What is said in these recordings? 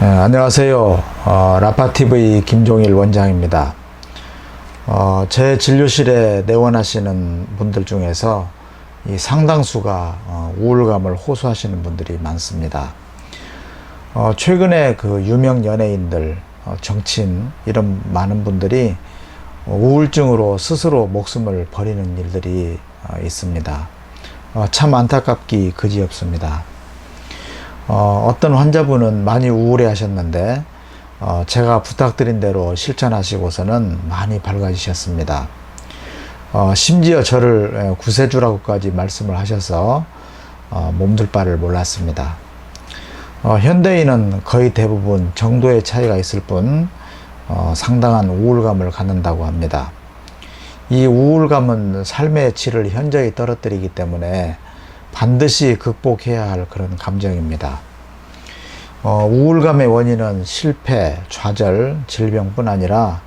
네, 안녕하세요. 어, 라파TV 김종일 원장입니다. 어, 제 진료실에 내원하시는 분들 중에서 이 상당수가 어, 우울감을 호소하시는 분들이 많습니다. 어, 최근에 그 유명 연예인들, 어, 정치인 이런 많은 분들이 어, 우울증으로 스스로 목숨을 버리는 일들이 어, 있습니다. 어, 참 안타깝기 그지없습니다. 어, 어떤 환자분은 많이 우울해 하셨는데, 어, 제가 부탁드린 대로 실천하시고서는 많이 밝아지셨습니다. 어, 심지어 저를 에, 구세주라고까지 말씀을 하셔서, 어, 몸둘 바를 몰랐습니다. 어, 현대인은 거의 대부분 정도의 차이가 있을 뿐, 어, 상당한 우울감을 갖는다고 합니다. 이 우울감은 삶의 질을 현저히 떨어뜨리기 때문에 반드시 극복해야 할 그런 감정입니다. 어, 우울감의 원인은 실패, 좌절, 질병뿐 아니라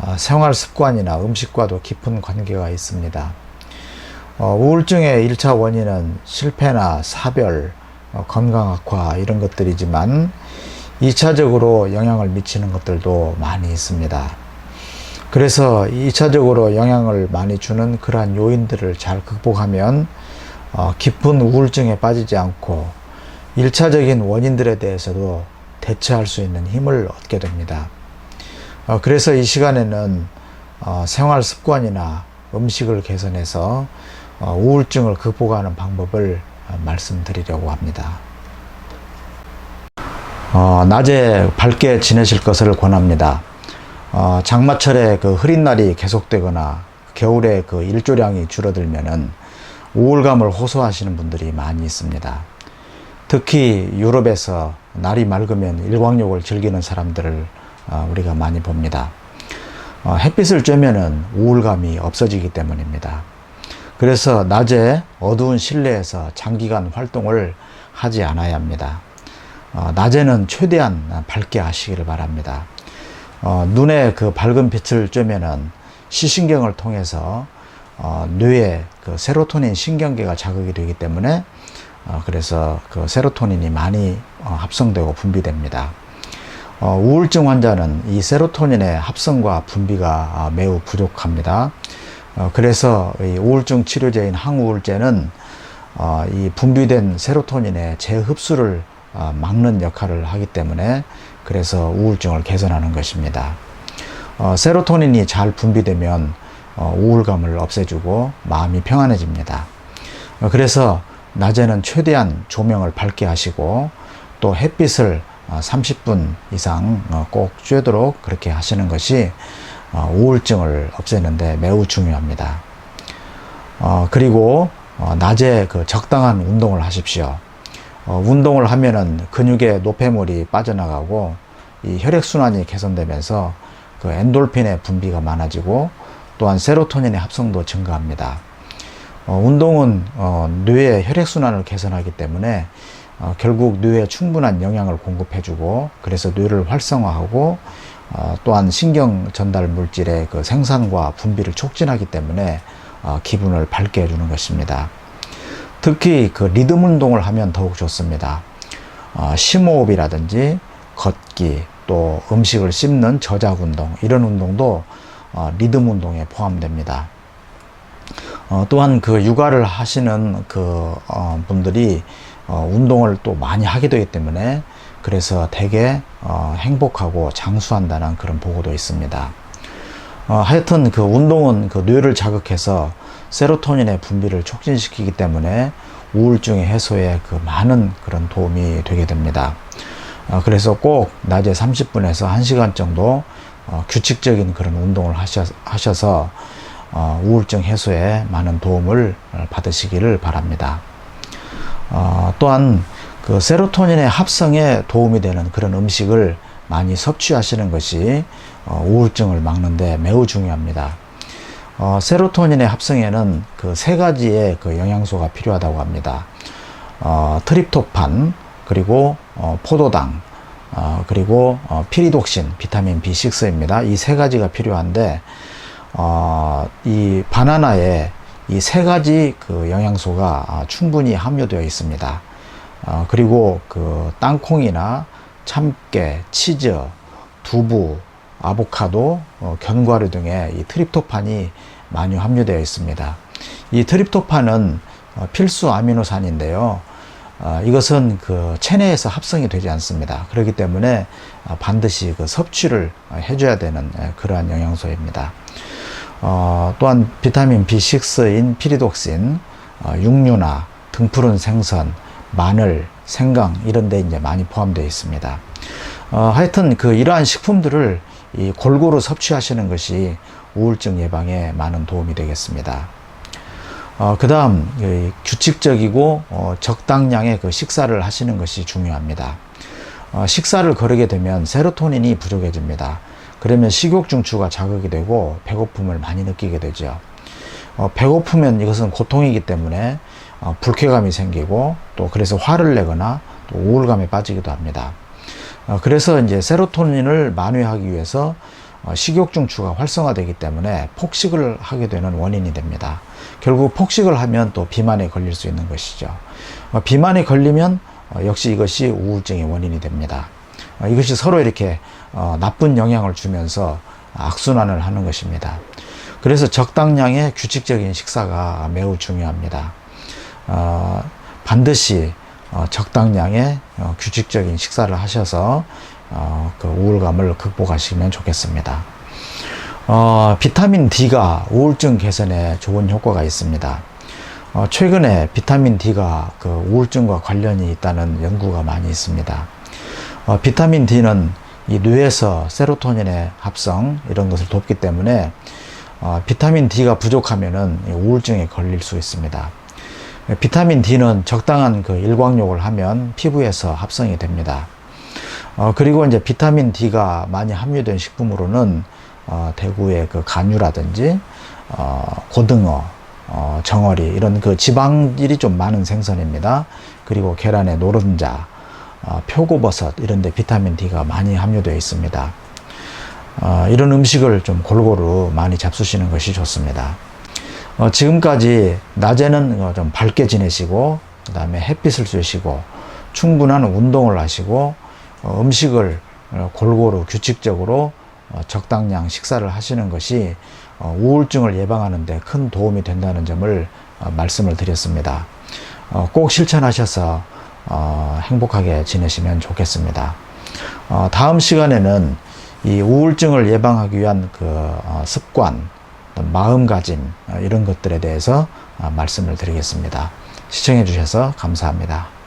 어, 생활 습관이나 음식과도 깊은 관계가 있습니다. 어, 우울증의 1차 원인은 실패나 사별, 어, 건강 악화 이런 것들이지만 2차적으로 영향을 미치는 것들도 많이 있습니다. 그래서 2차적으로 영향을 많이 주는 그러한 요인들을 잘 극복하면 어, 깊은 우울증에 빠지지 않고 1차적인 원인들에 대해서도 대처할 수 있는 힘을 얻게 됩니다. 어, 그래서 이 시간에는 어, 생활 습관이나 음식을 개선해서 어, 우울증을 극복하는 방법을 어, 말씀드리려고 합니다. 어, 낮에 밝게 지내실 것을 권합니다. 어, 장마철에 그 흐린 날이 계속되거나 겨울에 그 일조량이 줄어들면은 우울감을 호소하시는 분들이 많이 있습니다. 특히 유럽에서 날이 맑으면 일광욕을 즐기는 사람들을 어, 우리가 많이 봅니다. 어, 햇빛을 쬐면은 우울감이 없어지기 때문입니다. 그래서 낮에 어두운 실내에서 장기간 활동을 하지 않아야 합니다. 어, 낮에는 최대한 밝게 하시기를 바랍니다. 어, 눈에 그 밝은 빛을 쬐면은 시신경을 통해서 어, 뇌에 그 세로토닌 신경계가 자극이 되기 때문에 어, 그래서 그 세로토닌이 많이 어, 합성되고 분비됩니다. 어, 우울증 환자는 이 세로토닌의 합성과 분비가 아, 매우 부족합니다. 어, 그래서 이 우울증 치료제인 항우울제는 어, 이 분비된 세로토닌의 재흡수를 어, 막는 역할을 하기 때문에 그래서 우울증을 개선하는 것입니다. 어, 세로토닌이 잘 분비되면 어, 우울감을 없애주고 마음이 평안해집니다. 어, 그래서 낮에는 최대한 조명을 밝게 하시고 또 햇빛을 어, 30분 이상 어, 꼭 쬐도록 그렇게 하시는 것이 어, 우울증을 없애는데 매우 중요합니다. 어, 그리고 어, 낮에 그 적당한 운동을 하십시오. 어, 운동을 하면은 근육의 노폐물이 빠져나가고 이 혈액순환이 개선되면서 그 엔돌핀의 분비가 많아지고 또한 세로토닌의 합성도 증가합니다. 어, 운동은 어, 뇌의 혈액순환을 개선하기 때문에 어, 결국 뇌에 충분한 영양을 공급해주고 그래서 뇌를 활성화하고 어, 또한 신경 전달 물질의 그 생산과 분비를 촉진하기 때문에 어, 기분을 밝게 해주는 것입니다. 특히 그 리듬 운동을 하면 더욱 좋습니다. 어, 심호흡이라든지 걷기 또 음식을 씹는 저작 운동 이런 운동도 어, 리듬 운동에 포함됩니다. 어, 또한 그 육아를 하시는 그 어, 분들이 어, 운동을 또 많이 하게 되기 때문에 그래서 되게 어, 행복하고 장수한다는 그런 보고도 있습니다. 어, 하여튼 그 운동은 그 뇌를 자극해서 세로토닌의 분비를 촉진시키기 때문에 우울증의 해소에 그 많은 그런 도움이 되게 됩니다. 어, 그래서 꼭 낮에 30분에서 1시간 정도 어, 규칙적인 그런 운동을 하셔, 하셔 서 어, 우울증 해소에 많은 도움을 받으시기를 바랍니다. 어, 또한 그 세로토닌의 합성에 도움이 되는 그런 음식을 많이 섭취하시는 것이 어, 우울증을 막는데 매우 중요합니다. 어, 세로토닌의 합성에는 그 세 가지의 그 영양소가 필요하다고 합니다. 어, 트립토판, 그리고 어, 포도당, 어, 그리고 어, 피리독신, 비타민 B6입니다. 이 세 가지가 필요한데 어, 이 바나나에 이 세 가지 그 영양소가 아, 충분히 함유되어 있습니다. 어, 그리고 그 땅콩이나 참깨, 치즈, 두부, 아보카도, 어, 견과류 등의 이 트립토판이 많이 함유되어 있습니다. 이 트립토판은 어, 필수 아미노산인데요. 어, 이것은 그 체내에서 합성이 되지 않습니다. 그렇기 때문에 어, 반드시 그 섭취를 어, 해줘야 되는 예, 그러한 영양소입니다. 어, 또한 비타민 B6인 피리독신, 어, 육류나 등푸른 생선, 마늘, 생강 이런 데 이제 많이 포함되어 있습니다. 어, 하여튼 그 이러한 식품들을 이 골고루 섭취하시는 것이 우울증 예방에 많은 도움이 되겠습니다. 어, 그 다음, 규칙적이고 어, 적당량의 그 식사를 하시는 것이 중요합니다. 어, 식사를 거르게 되면 세로토닌이 부족해집니다. 그러면 식욕 중추가 자극이 되고 배고픔을 많이 느끼게 되죠. 어, 배고프면 이것은 고통이기 때문에 어, 불쾌감이 생기고 또 그래서 화를 내거나 또 우울감에 빠지기도 합니다. 어, 그래서 이제 세로토닌을 만회하기 위해서 어, 식욕 중추가 활성화되기 때문에 폭식을 하게 되는 원인이 됩니다. 결국 폭식을 하면 또 비만에 걸릴 수 있는 것이죠. 어, 비만에 걸리면 어, 역시 이것이 우울증의 원인이 됩니다. 어, 이것이 서로 이렇게 어, 나쁜 영향을 주면서 악순환을 하는 것입니다. 그래서 적당량의 규칙적인 식사가 매우 중요합니다. 어, 반드시 어, 적당량의 어, 규칙적인 식사를 하셔서 어, 그 우울감을 극복하시면 좋겠습니다. 어, 비타민 D가 우울증 개선에 좋은 효과가 있습니다. 어, 최근에 비타민 D가 그 우울증과 관련이 있다는 연구가 많이 있습니다. 어, 비타민 D는 이 뇌에서 세로토닌의 합성 이런 것을 돕기 때문에 어, 비타민 D가 부족하면은 이 우울증에 걸릴 수 있습니다. 비타민 D는 적당한 그 일광욕을 하면 피부에서 합성이 됩니다. 어, 그리고 이제 비타민 D가 많이 함유된 식품으로는 어, 대구의 그 간유라든지 어, 고등어, 어, 정어리 이런 그 지방질이 좀 많은 생선입니다. 그리고 계란의 노른자, 어, 표고버섯 이런 데 비타민 D가 많이 함유되어 있습니다. 어, 이런 음식을 좀 골고루 많이 잡수시는 것이 좋습니다. 어, 지금까지 낮에는 어, 좀 밝게 지내시고 그 다음에 햇빛을 쐬시고 충분한 운동을 하시고 어, 음식을 어, 골고루 규칙적으로 어, 적당량 식사를 하시는 것이 어, 우울증을 예방하는 데 큰 도움이 된다는 점을 어, 말씀을 드렸습니다. 어, 꼭 실천하셔서 어, 행복하게 지내시면 좋겠습니다. 어, 다음 시간에는 이 우울증을 예방하기 위한 그 어, 습관, 마음가짐 어, 이런 것들에 대해서 어, 말씀을 드리겠습니다. 시청해 주셔서 감사합니다.